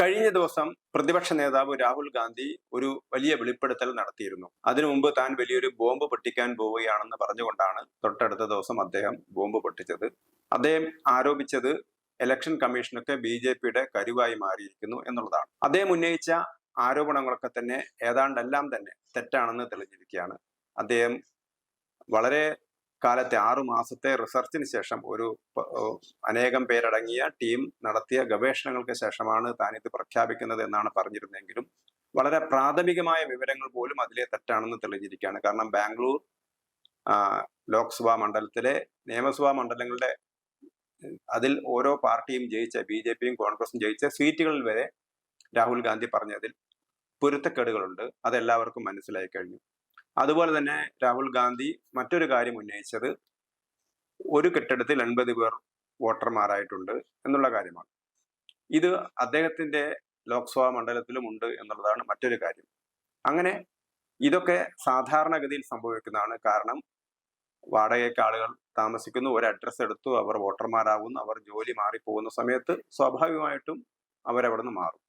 കഴിഞ്ഞ ദിവസം പ്രതിപക്ഷ നേതാവ് രാഹുൽ ഗാന്ധി ഒരു വലിയ വെളിപ്പെടുത്തൽ നടത്തിയിരുന്നു. അതിനു മുമ്പ് താൻ വലിയൊരു ബോംബ് പൊട്ടിക്കാൻ പോവുകയാണെന്ന് പറഞ്ഞുകൊണ്ടാണ് തൊട്ടടുത്ത ദിവസം അദ്ദേഹം ബോംബ് പൊട്ടിച്ചത്. അദ്ദേഹം ആരോപിച്ചത് ഇലക്ഷൻ കമ്മീഷനൊക്കെ ബി ജെ പിയുടെ കരുവായി മാറിയിരിക്കുന്നു എന്നുള്ളതാണ്. അദ്ദേഹം ഉന്നയിച്ച ആരോപണങ്ങളൊക്കെ തന്നെ ഏതാണ്ടെല്ലാം തന്നെ തെറ്റാണെന്ന് തെളിഞ്ഞിരിക്കുകയാണ്. അദ്ദേഹം വളരെ കാലത്തെ ആറു മാസത്തെ റിസർച്ചിന് ശേഷം ഒരു അനേകം പേരടങ്ങിയ ടീം നടത്തിയ ഗവേഷണങ്ങൾക്ക് ശേഷമാണ് താൻ ഇത് പ്രഖ്യാപിക്കുന്നത് എന്നാണ് പറഞ്ഞിരുന്നെങ്കിലും വളരെ പ്രാഥമികമായ വിവരങ്ങൾ പോലും അതിലെ തെറ്റാണെന്ന് തെളിഞ്ഞിരിക്കുകയാണ്. കാരണം ബാംഗ്ലൂർ ലോക്സഭാ മണ്ഡലത്തിലെ നിയമസഭാ മണ്ഡലങ്ങളുടെ അതിൽ ഓരോ പാർട്ടിയും ജയിച്ച ബി ജെ പിയും കോൺഗ്രസും ജയിച്ച സീറ്റുകളിൽ വരെ രാഹുൽ ഗാന്ധി പറഞ്ഞതിൽ പൊരുത്തക്കേടുകളുണ്ട്. അതെല്ലാവർക്കും മനസ്സിലായി കഴിഞ്ഞു. അതുപോലെ തന്നെ രാഹുൽ ഗാന്ധി മറ്റൊരു കാര്യം ഉന്നയിച്ചത് ഒരു കെട്ടിടത്തിൽ എൺപത് പേർ വോട്ടർമാരായിട്ടുണ്ട് എന്നുള്ള കാര്യമാണ്. ഇത് അദ്ദേഹത്തിന്റെ ലോക്സഭാ മണ്ഡലത്തിലും ഉണ്ട് എന്നുള്ളതാണ് മറ്റൊരു കാര്യം. അങ്ങനെ ഇതൊക്കെ സാധാരണഗതിയിൽ സംഭവിക്കുന്നതാണ്. കാരണം വാടകയ്ക്ക് ആളുകൾ താമസിക്കുന്നു ഒരു അഡ്രസ്സ് എടുത്തു അവർ വോട്ടർമാരാകുന്നു അവർ ജോലി മാറിപ്പോകുന്ന സമയത്ത് സ്വാഭാവികമായിട്ടും അവരവിടെ നിന്ന് മാറും.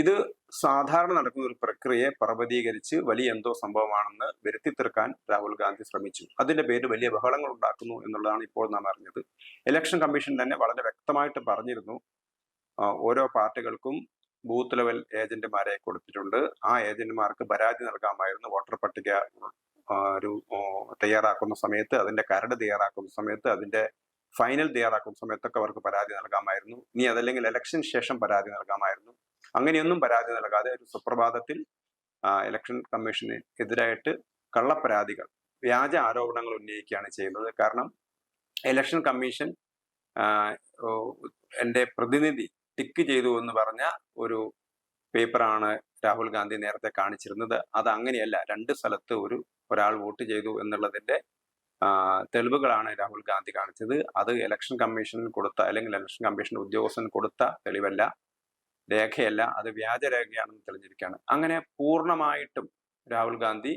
ഇത് സാധാരണ നടക്കുന്ന ഒരു പ്രക്രിയയെ പർവതീകരിച്ച് വലിയ എന്തോ സംഭവമാണെന്ന് വരുത്തി തീർക്കാൻ രാഹുൽ ഗാന്ധി ശ്രമിച്ചു. അതിന്റെ പേര് വലിയ ബഹളങ്ങൾ ഉണ്ടാക്കുന്നു എന്നുള്ളതാണ് ഇപ്പോൾ നാം അറിഞ്ഞത്. ഇലക്ഷൻ കമ്മീഷൻ തന്നെ വളരെ വ്യക്തമായിട്ട് പറഞ്ഞിരുന്നു ഓരോ പാർട്ടികൾക്കും ബൂത്ത് ലെവൽ ഏജന്റുമാരെ കൊടുത്തിട്ടുണ്ട്. ആ ഏജന്റുമാർക്ക് പരാതി നൽകാമായിരുന്നു. വോട്ടർ പട്ടിക ഒരു തയ്യാറാക്കുന്ന സമയത്ത് അതിന്റെ കരട് തയ്യാറാക്കുന്ന സമയത്ത് അതിന്റെ ഫൈനൽ തയ്യാറാക്കുന്ന സമയത്തൊക്കെ അവർക്ക് പരാതി നൽകാമായിരുന്നു. ഇനി അതല്ലെങ്കിൽ ഇലക്ഷൻ ശേഷം പരാതി നൽകാമായിരുന്നു. അങ്ങനെയൊന്നും പരാതി നൽകാതെ ഒരു സുപ്രഭാതത്തിൽ ഇലക്ഷൻ കമ്മീഷന് എതിരായിട്ട് കള്ളപ്പരാതികൾ വ്യാജ ആരോപണങ്ങൾ ഉന്നയിക്കുകയാണ് ചെയ്യുന്നത്. കാരണം ഇലക്ഷൻ കമ്മീഷൻ എന്റെ പ്രതിനിധി ടിക്ക് ചെയ്തു എന്ന് പറഞ്ഞ ഒരു പേപ്പറാണ് രാഹുൽ ഗാന്ധി നേരത്തെ കാണിച്ചിരുന്നത്. അത് അങ്ങനെയല്ല രണ്ട് സ്ഥലത്ത് ഒരു ഒരാൾ വോട്ട് ചെയ്തു എന്നുള്ളതിന്റെ തെളിവുകളാണ് രാഹുൽ ഗാന്ധി കാണിച്ചത്. അത് ഇലക്ഷൻ കമ്മീഷൻ കൊടുത്ത അല്ലെങ്കിൽ ഇലക്ഷൻ കമ്മീഷൻ ഉദ്യോഗസ്ഥൻ കൊടുത്ത തെളിവല്ല. രേഖയല്ല അത് വ്യാജരേഖയാണെന്ന് തെളിഞ്ഞിരിക്കുകയാണ്. അങ്ങനെ പൂർണമായിട്ടും രാഹുൽ ഗാന്ധി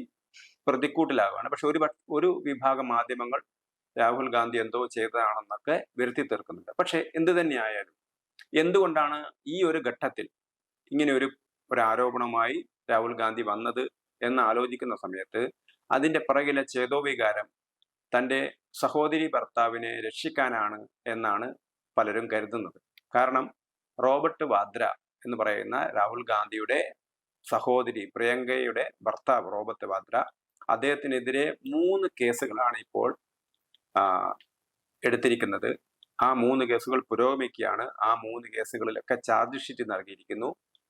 പ്രതിക്കൂട്ടിലാവുകയാണ്. പക്ഷെ ഒരു ഒരു വിഭാഗം മാധ്യമങ്ങൾ രാഹുൽ ഗാന്ധി എന്തോ ചെയ്തതാണെന്നൊക്കെ വരുത്തി തീർക്കുന്നുണ്ട്. പക്ഷെ എന്ത് തന്നെയായാലും എന്തുകൊണ്ടാണ് ഈ ഒരു ഘട്ടത്തിൽ ഇങ്ങനെ ഒരു ഒരു ആരോപണവുമായി രാഹുൽ ഗാന്ധി വന്നത് എന്ന് ആലോചിക്കുന്ന സമയത്ത് അതിന്റെ പിറകിലെ ചേതോവികാരം തന്റെ സഹോദരി ഭർത്താവിനെ രക്ഷിക്കാനാണ് എന്നാണ് പലരും കരുതുന്നത്. കാരണം റോബർട്ട് വാദ്ര എന്ന് പറയുന്ന രാഹുൽ ഗാന്ധിയുടെ സഹോദരി പ്രിയങ്കയുടെ ഭർത്താവ് റോബർട്ട് വാദ്ര അദ്ദേഹത്തിനെതിരെ മൂന്ന് കേസുകളാണ് ഇപ്പോൾ എടുത്തിരിക്കുന്നത്. ആ മൂന്ന് കേസുകൾ പുരോഗമിക്കുകയാണ്. ആ മൂന്ന് കേസുകളിലൊക്കെ ചാർജ് ഷീറ്റ് നൽകിയിരിക്കുന്നു.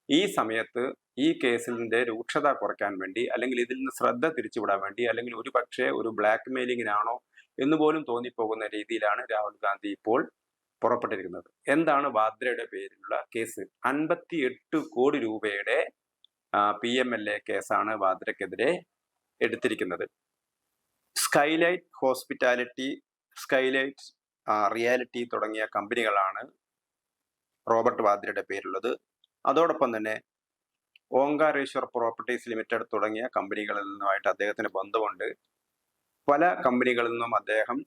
ഈ സമയത്ത് ഈ കേസിന്റെ രൂക്ഷത കുറയ്ക്കാൻ വേണ്ടി അല്ലെങ്കിൽ ഇതിൽ നിന്ന് ശ്രദ്ധ തിരിച്ചുവിടാൻ വേണ്ടി അല്ലെങ്കിൽ ഒരു പക്ഷേ ഒരു ബ്ലാക്ക് മെയിലിങ്ങിനാണോ എന്ന് പോലും തോന്നിപ്പോകുന്ന രീതിയിലാണ് രാഹുൽ ഗാന്ധി ഇപ്പോൾ പുറപ്പെട്ടിരിക്കുന്നത്. എന്താണ് വാദ്രയുടെ പേരിലുള്ള കേസ്? അൻപത്തി എട്ട് കോടി രൂപയുടെ പി എം എൽ എ കേസാണ് വാദ്രക്കെതിരെ എടുത്തിരിക്കുന്നത്. സ്കൈലൈറ്റ് ഹോസ്പിറ്റാലിറ്റി സ്കൈലൈറ്റ് റിയാലിറ്റി തുടങ്ങിയ കമ്പനികളാണ് റോബർട്ട് വാദ്രയുടെ പേരുള്ളത് അതോടൊപ്പം തന്നെ ഓങ്കാരേശ്വർ പ്രോപ്പർട്ടീസ് ലിമിറ്റഡ് തുടങ്ങിയ കമ്പനികളിൽ നിന്നുമായിട്ട് അദ്ദേഹത്തിന് ബന്ധമുണ്ട്. പല കമ്പനികളിൽ നിന്നും അദ്ദേഹം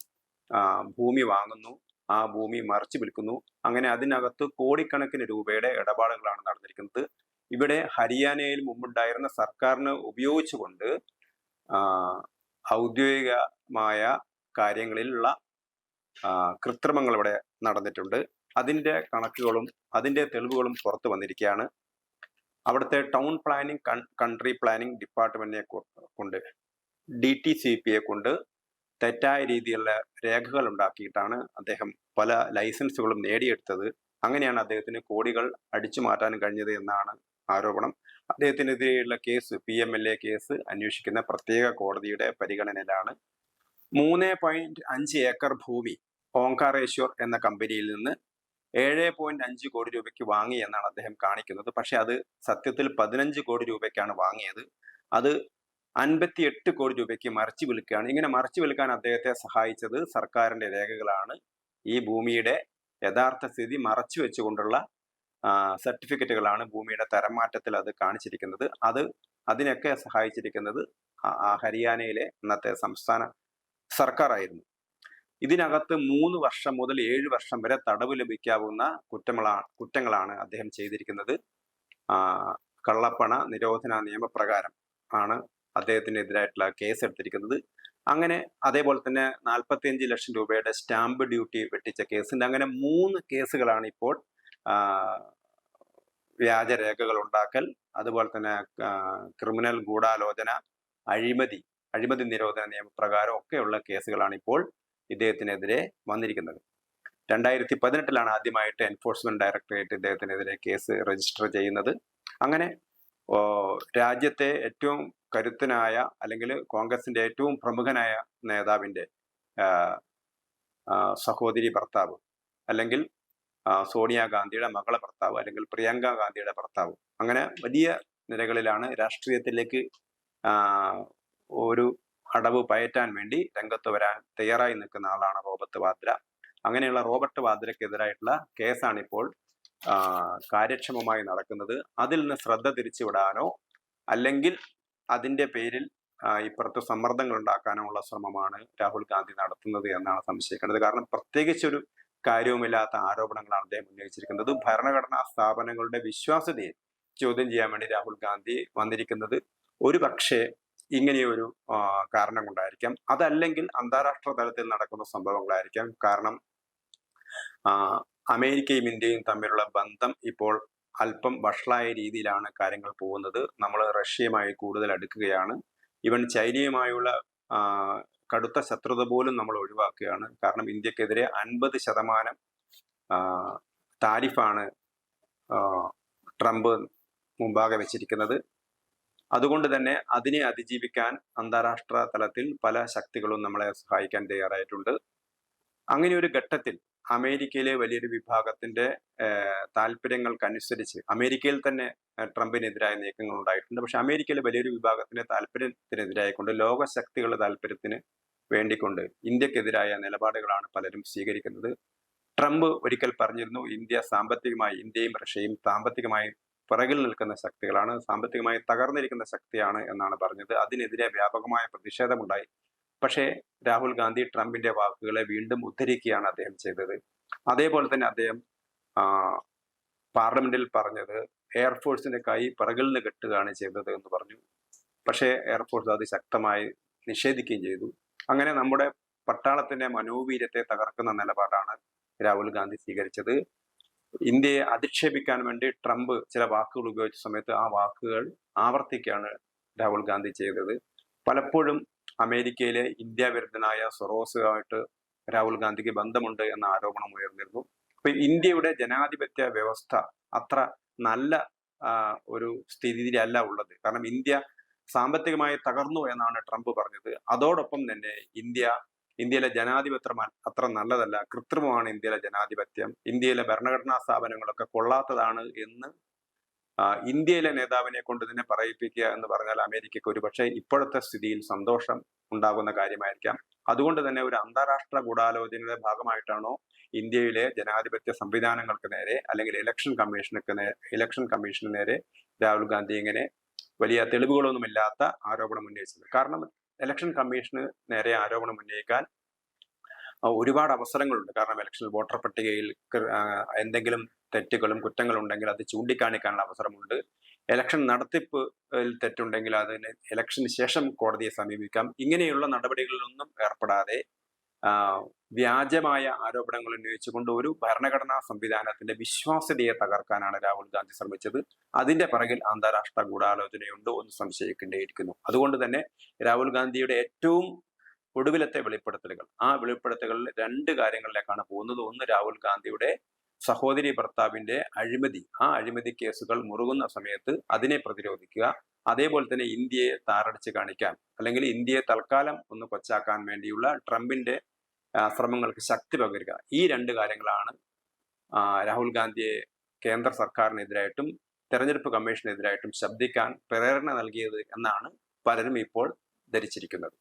ഭൂമി വാങ്ങുന്നു. ആ ഭൂമി മറിച്ചു വിൽക്കുന്നു. അങ്ങനെ അതിനകത്ത് കോടിക്കണക്കിന് രൂപയുടെ ഇടപാടുകളാണ് നടന്നിരിക്കുന്നത്. ഇവിടെ ഹരിയാനയിൽ മുമ്പുണ്ടായിരുന്ന സർക്കാരിന് ഉപയോഗിച്ചുകൊണ്ട് ഔദ്യോഗികമായ കാര്യങ്ങളിലുള്ള കൃത്രിമങ്ങൾ ഇവിടെ നടന്നിട്ടുണ്ട്. അതിന്റെ കണക്കുകളും അതിന്റെ തെളിവുകളും പുറത്തു വന്നിരിക്കുകയാണ്. അവിടുത്തെ ടൗൺ പ്ലാനിംഗ് കൺട്രി പ്ലാനിംഗ് ഡിപ്പാർട്ട്മെന്റിനെ കൊ- കൊണ്ട് ഡി ടി സി പിയെ കൊണ്ട് തെറ്റായ രീതിയിലുള്ള രേഖകൾ ഉണ്ടാക്കിയിട്ടാണ് അദ്ദേഹം പല ലൈസൻസുകളും നേടിയെടുത്തത്. അങ്ങനെയാണ് അദ്ദേഹത്തിന് കോടികൾ അടിച്ചു മാറ്റാൻ കഴിഞ്ഞത് എന്നാണ് ആരോപണം. അദ്ദേഹത്തിനെതിരെയുള്ള case P M L A case അന്വേഷിക്കുന്ന പ്രത്യേക കോടതിയുടെ പരിഗണനയിലാണ്. മൂന്ന് പോയിന്റ് അഞ്ച് ഏക്കർ ഭൂമി ഓങ്കാറേശ്വർ എന്ന കമ്പനിയിൽ നിന്ന് ഏഴ് പോയിന്റ് അഞ്ച് കോടി രൂപയ്ക്ക് വാങ്ങി എന്നാണ് അദ്ദേഹം കാണിക്കുന്നത്. പക്ഷെ അത് സത്യത്തിൽ പതിനഞ്ച് കോടി രൂപയ്ക്കാണ് വാങ്ങിയത്. അത് അൻപത്തി എട്ട് കോടി രൂപയ്ക്ക് മറിച്ചു വിൽക്കുകയാണ്. ഇങ്ങനെ മറിച്ചു വിൽക്കാൻ അദ്ദേഹത്തെ സഹായിച്ചത് സർക്കാരിന്റെ രേഖകളാണ്. ഈ ഭൂമിയുടെ യഥാർത്ഥ സ്ഥിതി മറച്ചു വെച്ചുകൊണ്ടുള്ള സർട്ടിഫിക്കറ്റുകളാണ് ഭൂമിയുടെ തരം മാറ്റത്തിൽ അത് കാണിച്ചിരിക്കുന്നത്. അത് അതിനൊക്കെ സഹായിച്ചിരിക്കുന്നത് ഹരിയാനയിലെ അന്നത്തെ സംസ്ഥാന സർക്കാരായിരുന്നു. ഇതിനകത്ത് മൂന്ന് വർഷം മുതൽ ഏഴ് വർഷം വരെ തടവ് ലഭിക്കാവുന്ന കുറ്റങ്ങളാണ് കുറ്റങ്ങളാണ് അദ്ദേഹം ചെയ്തിരിക്കുന്നത്. കള്ളപ്പണ നിരോധന നിയമപ്രകാരം ആണ് അദ്ദേഹത്തിനെതിരായിട്ടുള്ള കേസ് എടുത്തിരിക്കുന്നത് അങ്ങനെ അതേപോലെ തന്നെ നാൽപ്പത്തിയഞ്ച് ലക്ഷം രൂപയുടെ സ്റ്റാമ്പ് ഡ്യൂട്ടി വെട്ടിച്ച കേസിന്റെ അങ്ങനെ മൂന്ന് കേസുകളാണ് ഇപ്പോൾ വ്യാജരേഖകൾ ഉണ്ടാക്കൽ അതുപോലെ തന്നെ ക്രിമിനൽ ഗൂഢാലോചന അഴിമതി അഴിമതി നിരോധന നിയമപ്രകാരം ഒക്കെയുള്ള കേസുകളാണ് ഇപ്പോൾ ഇദ്ദേഹത്തിനെതിരെ വന്നിരിക്കുന്നത്. രണ്ടായിരത്തി പതിനെട്ടിലാണ് ആദ്യമായിട്ട് എൻഫോഴ്സ്മെന്റ് ഡയറക്ടറേറ്റ് ഇദ്ദേഹത്തിനെതിരെ കേസ് രജിസ്റ്റർ ചെയ്യുന്നത്. അങ്ങനെ രാജ്യത്തെ ഏറ്റവും കരുത്തനായ അല്ലെങ്കിൽ കോൺഗ്രസിന്റെ ഏറ്റവും പ്രമുഖനായ ആ, സഹോദരി ഭർത്താവ് അല്ലെങ്കിൽ സോണിയാഗാന്ധിയുടെ മകളെ ഭർത്താവ് അല്ലെങ്കിൽ പ്രിയങ്ക ഗാന്ധിയുടെ ഭർത്താവ്. അങ്ങനെ വലിയ നിലകളിലാണ് രാഷ്ട്രീയത്തിലേക്ക് ഒരു അടവ് പയറ്റാൻ വേണ്ടി രംഗത്ത് വരാൻ തയ്യാറായി നിൽക്കുന്ന ആളാണ് റോബർട്ട് വാദ്ര. അങ്ങനെയുള്ള റോബർട്ട് വാദ്രക്കെതിരായിട്ടുള്ള കേസാണ് ഇപ്പോൾ കാര്യക്ഷമമായി നടക്കുന്നത്. അതിൽ നിന്ന് ശ്രദ്ധ തിരിച്ചുവിടാനോ അല്ലെങ്കിൽ അതിന്റെ പേരിൽ ഇപ്പുറത്ത് സമ്മർദ്ദങ്ങൾ ഉണ്ടാക്കാനുള്ള ശ്രമമാണ് രാഹുൽ ഗാന്ധി നടത്തുന്നത് എന്നാണ് സംശയിക്കുന്നത് കാരണം പ്രത്യേകിച്ച് ഒരു കാര്യവുമില്ലാത്ത ആരോപണങ്ങളാണ് അദ്ദേഹം ഉന്നയിച്ചിരിക്കുന്നത്. ഭരണഘടനാ സ്ഥാപനങ്ങളുടെ വിശ്വാസ്യതയെ ചോദ്യം ചെയ്യാൻ വേണ്ടി രാഹുൽ ഗാന്ധി വന്നിരിക്കുന്നത് ഒരു പക്ഷേ ഇങ്ങനെയൊരു കാരണം കൊണ്ടായിരിക്കാം. അതല്ലെങ്കിൽ അന്താരാഷ്ട്ര തലത്തിൽ നടക്കുന്ന സംഭവങ്ങളായിരിക്കാം. കാരണം അമേരിക്കയും ഇന്ത്യയും തമ്മിലുള്ള ബന്ധം ഇപ്പോൾ അല്പം വഷളായ രീതിയിലാണ് കാര്യങ്ങൾ പോകുന്നത്. നമ്മൾ റഷ്യയുമായി കൂടുതൽ അടുക്കുകയാണ്. ഇവൻ ചൈനയുമായുള്ള കടുത്ത ശത്രുത പോലും നമ്മൾ ഒഴിവാക്കുകയാണ്. കാരണം ഇന്ത്യക്കെതിരെ അൻപത് ശതമാനം താരിഫാണ് ട്രംപ് മുമ്പാകെ വെച്ചിരിക്കുന്നത്. അതുകൊണ്ട് തന്നെ അതിനെ അതിജീവിക്കാൻ അന്താരാഷ്ട്ര തലത്തിൽ പല ശക്തികളും നമ്മളെ സഹായിക്കാൻ തയ്യാറായിട്ടുണ്ട്. അങ്ങനെ ഒരു ഘട്ടത്തിൽ അമേരിക്കയിലെ വലിയൊരു വിഭാഗത്തിന്റെ താല്പര്യങ്ങൾക്കനുസരിച്ച് അമേരിക്കയിൽ തന്നെ ട്രംപിനെതിരായ നീക്കങ്ങൾ ഉണ്ടായിട്ടുണ്ട് പക്ഷെ അമേരിക്കയിലെ വലിയൊരു വിഭാഗത്തിന്റെ താല്പര്യത്തിനെതിരായിക്കൊണ്ട് ലോകശക്തികളുടെ താല്പര്യത്തിന് വേണ്ടിക്കൊണ്ട് ഇന്ത്യക്കെതിരായ നിലപാടുകളാണ് പലരും സ്വീകരിക്കുന്നത്. ട്രംപ് ഒരിക്കൽ പറഞ്ഞിരുന്നു ഇന്ത്യ സാമ്പത്തികമായി ഇന്ത്യയും റഷ്യയും സാമ്പത്തികമായി പിറകിൽ നിൽക്കുന്ന ശക്തികളാണ് സാമ്പത്തികമായി തകർന്നിരിക്കുന്ന ശക്തിയാണ് എന്നാണ് പറഞ്ഞത്. അതിനെതിരെ വ്യാപകമായ പ്രതിഷേധമുണ്ടായി. പക്ഷേ രാഹുൽ ഗാന്ധി ട്രംപിന്റെ വാക്കുകളെ വീണ്ടും ഉദ്ധരിക്കുകയാണ് അദ്ദേഹം ചെയ്തത്. അതേപോലെ തന്നെ അദ്ദേഹം പാർലമെന്റിൽ പറഞ്ഞത് എയർഫോഴ്സിന്റെ കൈ പിറകിൽ നിന്ന് കെട്ടുകയാണ് ചെയ്തത് എന്ന് പറഞ്ഞു. പക്ഷേ എയർഫോഴ്സ് അത് ശക്തമായി നിഷേധിക്കുകയും ചെയ്തു. അങ്ങനെ നമ്മുടെ പട്ടാളത്തിന്റെ മനോവീര്യത്തെ തകർക്കുന്ന നിലപാടാണ് രാഹുൽ ഗാന്ധി സ്വീകരിച്ചത്. ഇന്ത്യയെ അധിക്ഷേപിക്കാൻ വേണ്ടി ട്രംപ് ചില വാക്കുകൾ ഉപയോഗിച്ച സമയത്ത് ആ വാക്കുകൾ ആവർത്തിക്കുകയാണ് രാഹുൽ ഗാന്ധി ചെയ്തത്. പലപ്പോഴും അമേരിക്കയിലെ ഇന്ത്യ വിരുദ്ധനായ സൊറോസുമായിട്ട് രാഹുൽ ഗാന്ധിക്ക് ബന്ധമുണ്ട് എന്ന ആരോപണം ഉയർന്നിരുന്നു. അപ്പൊ ഇന്ത്യയുടെ ജനാധിപത്യ വ്യവസ്ഥ അത്ര നല്ല ഒരു സ്ഥിതിയിലല്ല ഉള്ളത്. കാരണം ഇന്ത്യ സാമ്പത്തികമായി തകർന്നു എന്നാണ് ട്രംപ് പറഞ്ഞത്. അതോടൊപ്പം തന്നെ ഇന്ത്യ ഇന്ത്യയിലെ ജനാധിപത്യം അത്ര നല്ലതല്ല. കൃത്രിമമാണ് ഇന്ത്യയിലെ ജനാധിപത്യം. ഇന്ത്യയിലെ ഭരണഘടനാ സ്ഥാപനങ്ങളൊക്കെ കൊള്ളാത്തതാണ് എന്ന് ഇന്ത്യയിലെ നേതാവിനെ കൊണ്ട് തന്നെ പറയിപ്പിക്കുക എന്ന് പറഞ്ഞാൽ അമേരിക്കയ്ക്ക് ഒരുപക്ഷെ ഇപ്പോഴത്തെ സ്ഥിതിയിൽ സന്തോഷം ഉണ്ടാകുന്ന കാര്യമായിരിക്കാം. അതുകൊണ്ട് തന്നെ ഒരു അന്താരാഷ്ട്ര ഗൂഢാലോചനയുടെ ഭാഗമായിട്ടാണോ ഇന്ത്യയിലെ ജനാധിപത്യ സംവിധാനങ്ങൾക്ക് നേരെ അല്ലെങ്കിൽ ഇലക്ഷൻ കമ്മീഷനുക്ക് നേരെ ഇലക്ഷൻ കമ്മീഷന് നേരെ രാഹുൽ ഗാന്ധി ഇങ്ങനെ വലിയ തെളിവുകളൊന്നുമില്ലാത്ത ആരോപണം ഉന്നയിച്ചത്. കാരണം ഇലക്ഷൻ കമ്മീഷന് നേരെ ആരോപണം ഉന്നയിക്കാൻ ഒരുപാട് അവസരങ്ങളുണ്ട്. കാരണം ഇലക്ഷൻ വോട്ടർ പട്ടികയിൽ എന്തെങ്കിലും തെറ്റുകളും കുറ്റങ്ങളും ഉണ്ടെങ്കിൽ അത് ചൂണ്ടിക്കാണിക്കാനുള്ള അവസരമുണ്ട്. ഇലക്ഷൻ നടത്തിപ്പിൽ തെറ്റുണ്ടെങ്കിൽ അതിന് ഇലക്ഷന് ശേഷം കോടതിയെ സമീപിക്കാം. ഇങ്ങനെയുള്ള നടപടികളിലൊന്നും ഏർപ്പെടാതെ വ്യാജമായ ആരോപണങ്ങൾ ഉന്നയിച്ചുകൊണ്ട് ഒരു ഭരണഘടനാ സംവിധാനത്തിന്റെ വിശ്വാസ്യതയെ തകർക്കാനാണ് രാഹുൽ ഗാന്ധി ശ്രമിച്ചത്. അതിന്റെ പിറകിൽ അന്താരാഷ്ട്ര ഗൂഢാലോചനയുണ്ടോ എന്ന് സംശയിക്കേണ്ടിയിരിക്കുന്നു. അതുകൊണ്ട് തന്നെ രാഹുൽ ഗാന്ധിയുടെ ഏറ്റവും ഒടുവിലത്തെ വെളിപ്പെടുത്തലുകൾ. ആ വെളിപ്പെടുത്തലുകളിൽ രണ്ട് കാര്യങ്ങളിലേക്കാണ് പോകുന്നത്. ഒന്ന് രാഹുൽ ഗാന്ധിയുടെ സഹോദരി ഭർത്താവിന്റെ അഴിമതി ആ അഴിമതി കേസുകൾ മുറുകുന്ന സമയത്ത് അതിനെ പ്രതിരോധിക്കുക. അതേപോലെ തന്നെ ഇന്ത്യയെ താറടിച്ച് കാണിക്കാൻ അല്ലെങ്കിൽ ഇന്ത്യയെ തൽക്കാലം ഒന്ന് കൊച്ചാക്കാൻ വേണ്ടിയുള്ള ട്രംപിന്റെ ശ്രമങ്ങൾക്ക് ശക്തി പകരുക. ഈ രണ്ട് കാര്യങ്ങളാണ് രാഹുൽ ഗാന്ധിയെ കേന്ദ്ര സർക്കാരിനെതിരായിട്ടും തെരഞ്ഞെടുപ്പ് കമ്മീഷനെതിരായിട്ടും ശബ്ദിക്കാൻ പ്രേരണ നൽകിയത് എന്നാണ് പലരും ഇപ്പോൾ ധരിച്ചിരിക്കുന്നത്.